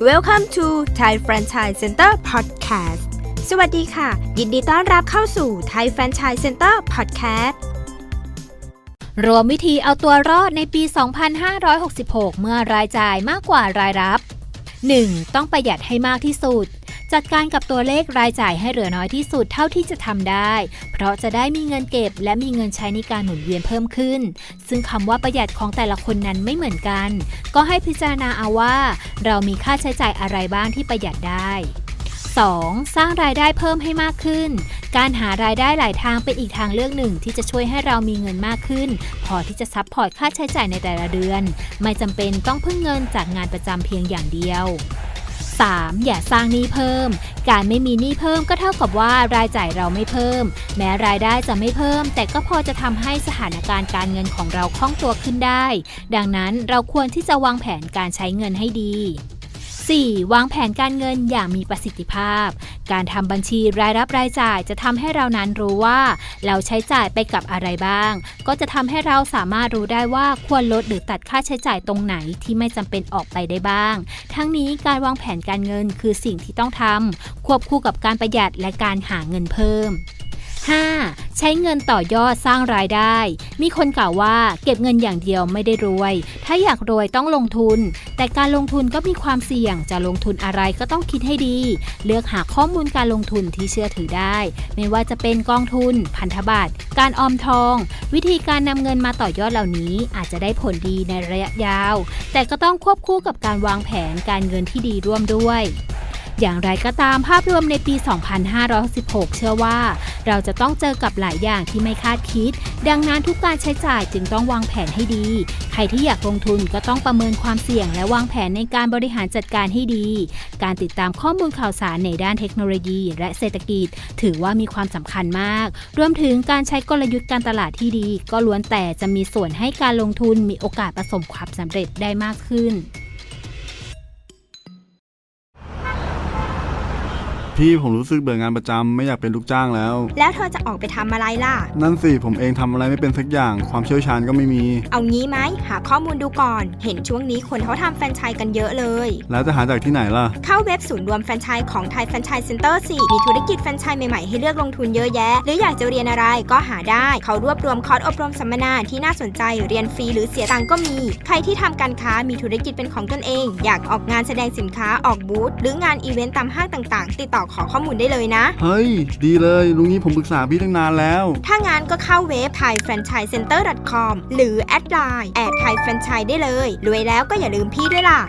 Welcome to Thai Franchise Center Podcast สวัสดีค่ะ ยินดีต้อนรับเข้าสู่ Thai Franchise Center Podcast รวมวิธีเอาตัวรอดในปี 2566 เมื่อรายจ่ายมากกว่ารายรับ 1. ต้องประหยัดให้มากที่สุด จัดการกับตัวเลขรายจ่ายให้เหลือน้อยที่สุดเท่าที่จะทำได้ เพราะจะได้มีเงินเก็บ และมีเงินใช้ในการหมุนเวียนเพิ่มขึ้น ซึ่งคำว่าประหยัดของแต่ละคนนั้นไม่เหมือนกัน ก็ให้พิจารณาเอาว่า เรามีค่าใช้จ่ายอะไรบ้างที่ประหยัดได้ 2. สร้างรายได้เพิ่มให้มากขึ้น การหารายได้หลายทางเป็นอีกทางเลือกหนึ่งที่จะช่วยให้เรามีเงินมากขึ้น พอที่จะซับพอร์ตค่าใช้จ่ายในแต่ละเดือน ไม่จำเป็นต้องพึ่งเงินจากงานประจำเพียงอย่างเดียว 3. อย่าสร้างหนี้เพิ่ม การไม่มีหนี้เพิ่มก็เท่ากับว่ารายจ่ายเราไม่เพิ่ม แม้รายได้จะไม่เพิ่ม แต่ก็พอจะทำให้สถานการณ์การเงินของเราคล่องตัวขึ้นได้ ดังนั้นเราควรที่จะวางแผนการใช้เงินให้ดี 4. วางแผนการเงินอย่างมีประสิทธิภาพ การทำบัญชีรายรับรายจ่ายจะทำให้เรานั้นรู้ว่า เราใช้จ่ายไปกับอะไรบ้าง ก็จะทำให้เราสามารถรู้ได้ว่าควรลดหรือตัดค่าใช้จ่ายตรงไหนที่ไม่จำเป็นออกไปได้บ้าง ทั้งนี้การวางแผนการเงินคือสิ่งที่ต้องทำควบคู่กับการประหยัดและการหาเงินเพิ่ม 5. ใช้เงินต่อยอดสร้างรายได้ มีคนกล่าวว่าเก็บเงินอย่างเดียวไม่ได้รวย ถ้าอยากรวยต้องลงทุน แต่การลงทุนก็มีความเสี่ยง จะลงทุนอะไรก็ต้องคิดให้ดี เลือกหาข้อมูลการลงทุนที่เชื่อถือได้ ไม่ว่าจะเป็นกองทุน พันธบัตร การออมทอง วิธีการนำเงินมาต่อยอดเหล่านี้อาจจะได้ผลดีในระยะยาว แต่ก็ต้องควบคู่กับการวางแผนการเงินที่ดีร่วมด้วย อย่างไรก็ตามภาพรวมในปี 2516 เชื่อว่า เราจะต้องเจอกับหลายอย่างที่ไม่คาดคิด ดังนั้นทุกการใช้จ่ายจึงต้องวางแผนให้ดี ใครที่อยากลงทุนก็ต้องประเมินความเสี่ยง และวางแผนในการบริหารจัดการให้ดี การติดตามข้อมูลข่าวสารในด้านเทคโนโลยี และเศรษฐกิจ ถือว่ามีความสำคัญมาก รวมถึงการใช้กลยุทธ์การตลาดที่ดี ก็ล้วนแต่จะมีส่วนให้การลงทุนมีโอกาสประสบความสำเร็จได้มากขึ้น พี่ผมรู้สึกเบื่องานประจำไม่อยากเป็นลูกจ้างแล้ว แล้วเธอจะออกไปทำอะไรล่ะ นั่นสิผมเองทำอะไรไม่เป็นสักอย่าง ความเชี่ยวชาญก็ไม่มี เอางี้ไหมหาข้อมูลดูก่อน เห็นช่วงนี้คนเขาทำแฟรนไชส์กันเยอะเลย แล้วจะหาจากที่ไหนล่ะ เข้าเว็บศูนย์รวมแฟรนไชส์ของไทยแฟรนไชส์เซ็นเตอร์สิมีธุรกิจแฟรนไชส์ใหม่ๆให้เลือกลงทุนเยอะแยะ หรืออยากจะเรียนอะไรก็หาได้ เขารวบรวมคอร์สอบรมสัมมนาที่น่าสนใจเรียนฟรีหรือเสียตังค์ก็มี ใครที่ทำการค้ามีธุรกิจเป็นของตนเอง อยากออกงานแสดงสินค้าออกบูธหรืองานอีเวนต์ตามห้างต่างๆ ติดต่อขอข้อมูลได้เลยนะ เฮ้ย ดีเลยลุงนี้ผมปรึกษาพี่ตั้งนานแล้ว ถ้างานก็เข้าเว็บ thaifranchisecenter.com หรือแอดไลน์แอดไทยแฟรนไชส์ได้เลย รวยแล้วก็อย่าลืมพี่ด้วยล่ะ